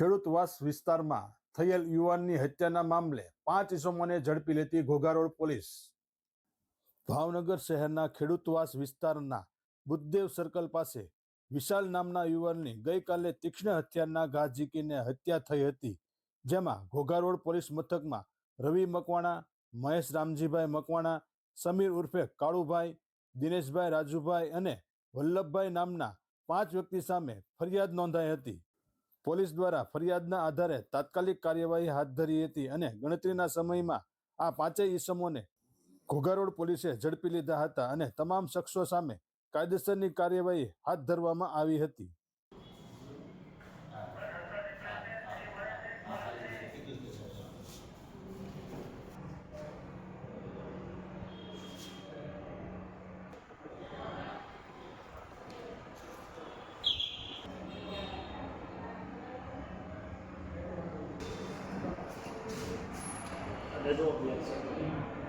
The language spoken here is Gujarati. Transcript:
ખેડૂતવાસ વિસ્તારમાં થયેલ યુવાનની હત્યાના મામલે પાંચ ઇસમોને ઝડપી લેતી ઘોઘારોડ પોલીસ. ભાવનગર શહેરના ખેડૂતવાસ વિસ્તારના બુદ્ધદેવ સર્કલ પાસે વિશાલ નામના યુવાનની ગઈકાલે તીક્ષ્ણ હત્યાના ઘા ઝીકીને હત્યા થઈ હતી, જેમાં ઘોઘારોડ પોલીસ મથકમાં રવિ મકવાણા, મહેશ રામજીભાઈ મકવાણા, સમીર ઉર્ફે કાળુભાઈ, દિનેશભાઈ રાજુભાઈ અને વલ્લભભાઈ નામના પાંચ વ્યક્તિ સામે ફરિયાદ નોંધાઈ હતી. પોલીસ દ્વારા ફરિયાદના આધારે તાત્કાલિક કાર્યવાહી હાથ ધરી હતી અને ગણતરીના સમયમાં આ પાંચેય ઈસમોને ઘોઘારોડ પોલીસે ઝડપી લીધા હતા અને તમામ શખ્સો સામે કાયદેસરની કાર્યવાહી હાથ ધરવામાં આવી હતી. 再说一次。